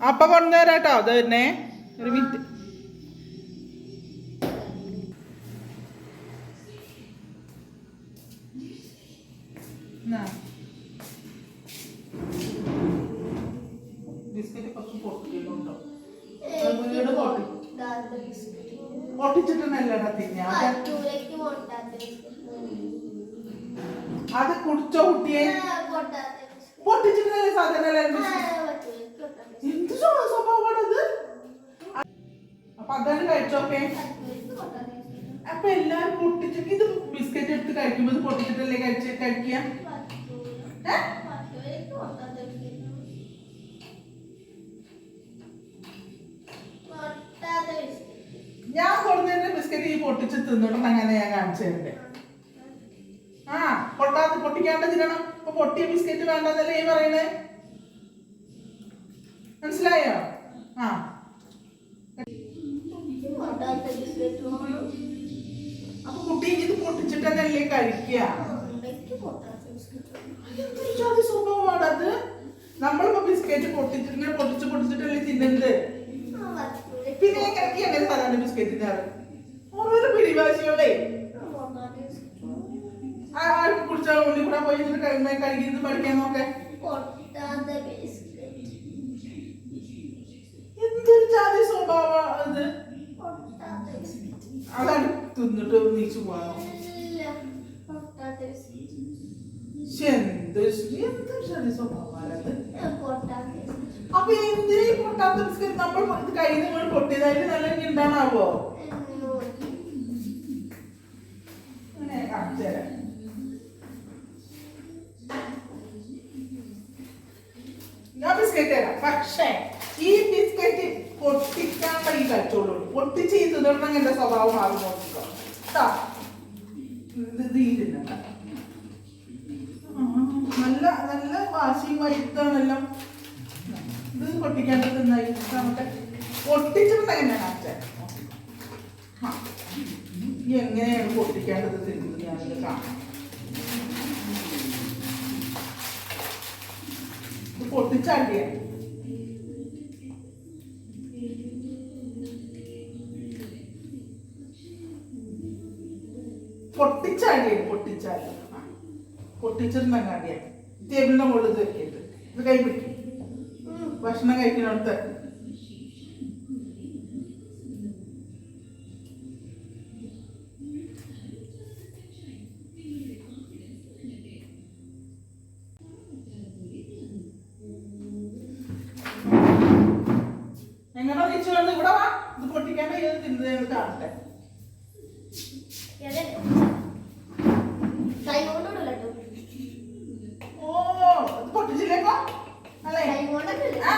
അപ്പൊ കൊണ്ടുവരാട്ടോ അത് തന്നെ ഒരു മിനിറ്റ്. ബിസ്ക്കറ്റ് കുറച്ച് പൊട്ടിയിട്ടുണ്ടോ പൊട്ടിച്ചിട്ടല്ല തിന്നാ. അത് കുടിച്ചോ കുട്ടിയെ? പൊട്ടിച്ചിട്ടല്ലേ സാധനം എന്ത് സ്വ- സ്വഭാവമാണത്? അപ്പൊ അതാണ് കഴിച്ചോക്കെ അപ്പൊ എല്ലാരും പൊട്ടിച്ചിട്ട് ഇത് ബിസ്ക്കറ്റ് എടുത്ത് കഴിക്കുമ്പോ ഇത് പൊട്ടിച്ചിട്ടല്ലേ കഴിച്ച് കഴിക്കുക? ഞാൻ കൊടുത്തതിന്റെ ബിസ്ക്കറ്റ് ഈ പൊട്ടിച്ച് തിന്നിട്ട് അങ്ങനെ ഞാൻ കാണിച്ചു തരണ്ടേ. ആ പൊട്ടാത്ത പൊട്ടിക്കാണ്ട് തിന്നണം. അപ്പൊ പൊട്ടിയ ബിസ്ക്കറ്റ് വേണ്ടെന്നല്ലേ ഈ പറയണേ? മനസ്സിലായോ? ആ. അപ്പൊ കുട്ടി ഇത് പൊട്ടിച്ചിട്ടല്ലേ കഴിക്കുക? എന്തൊരു ജാതി സ്വഭാവമാണത് നമ്മളിപ്പോ ബിസ്ക്കറ്റ് പൊട്ടിച്ചിട്ട് പൊട്ടിച്ച് പൊട്ടിച്ചിട്ടല്ലേ തിന്നുന്നത് പിന്നെ ഞാൻ കിടക്കി അങ്ങനെ സാധാരണ തിന്നാറ് ഓരോരോ പിടിവാശികളെ ആ കുടിച്ചാൽ ഉള്ളി കൂടെ പോയി കഴുകിയിരുന്ന് പഠിക്കാൻ നോക്കെ. എന്തൊരു ജാതി സ്വഭാവം ഇത്? അതാണ് തിന്നിട്ട് നീച്ചു പോകാനോ ശ്ശെ, എന്ത് എന്തൊരു ജാതി സ്വഭാവമാണത്? അപ്പൊ എന്തിനാ ഈ പൊട്ടാത്ത ബിസ്ക്കറ്റ് നമ്മൾ കയ്യിൽ നിന്ന് പൊട്ടിയതായിട്ട് നല്ല ഉണ്ടാണാവോ ബിസ്ക്കറ്റ് തരാം. പക്ഷേ ഈ ബിസ്ക്കറ്റ് പൊട്ടിക്കാൻ വഴി കഴിച്ചോളൂ പൊട്ടിച്ച് ഈ തുടർന്നെങ്കിൽ എന്റെ സ്വഭാവം മാറി നോക്കിക്കോ നല്ല നല്ല വാശിയും വൈത്താണെല്ലാം ഇത് പൊട്ടിക്കേണ്ടത് തിന്നായി നമുക്ക് പൊട്ടിച്ചിട്ടുണ്ടെങ്കിൽ കാണിച്ചേ എങ്ങനെയാണ് പൊട്ടിക്കേണ്ടത് തിന്നത് ഞാനിത് കാണാം. ഇത് പൊട്ടിച്ചാടിയാ പൊട്ടിച്ചാടിയ പൊട്ടിച്ചിരുന്ന. പൊട്ടിച്ചിരുന്നങ്ങാടിയ ടേബിളിന്റെ മുകളിൽ ഇത് ഇത് കൈ പിടിക്കും. ഭക്ഷണം കഴിക്കുന്നിടത്ത്. പൊട്ടിക്കാണ്ട് ഇത് തിന്നത് കാണട്ടെ. ഓ പൊട്ടിച്ചില്ലേക്കോ? അല്ലേ? ആ,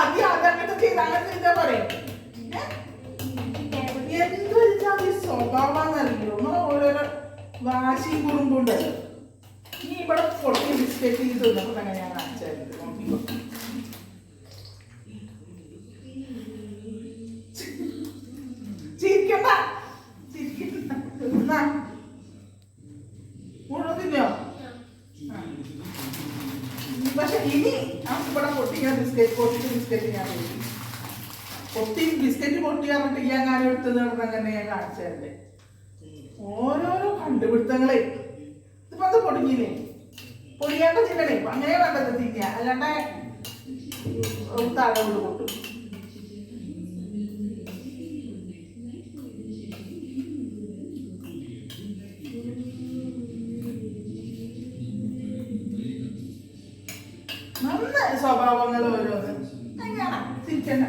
ആദ്യം അതങ്ങനത്തെ ചെയ്ത് അങ്ങനെ ചെയ്താ പറയും. എന്തൊരു ജാതി സ്വഭാവമാണെന്നറിയോ? നമ്മളെ ഓരോരോ വാശിയും കുറുമ്പുണ്ടല്ലോ നീ ഇവിടെ പൊട്ടി ബിസ്ക്കറ്റ് ചെയ്ത് തിന്നപ്പോൾ അങ്ങനെ ഞാൻ കാണിച്ചായിരുന്നു നോക്കിക്കോ. ഇനി ഞാൻ ഇവിടെ പൊട്ടിക്കാൻ ബിസ്ക്കറ്റ് പൊട്ടിച്ച് ബിസ്ക്കറ്റ് ഞാൻ. പൊട്ടി ബിസ്ക്കറ്റ് പൊട്ടി പറഞ്ഞിട്ട് ഈ അങ്ങനെ എടുത്ത് നടന്ന് ഞാൻ കാണിച്ചതല്ലേ ഓരോരോ കണ്ടുപിടുത്തങ്ങളെ ഇതിപ്പോ അത് പൊടിഞ്ഞില്ലേ പൊടിയാണ്ട് അങ്ങനെ വേണ്ടത് തിന്ന അല്ലാണ്ട് താഴെ കൊണ്ട് പൊട്ടും സ്വഭാവങ്ങൾ ഓരോന്ന്. തിരിക്കണ്ട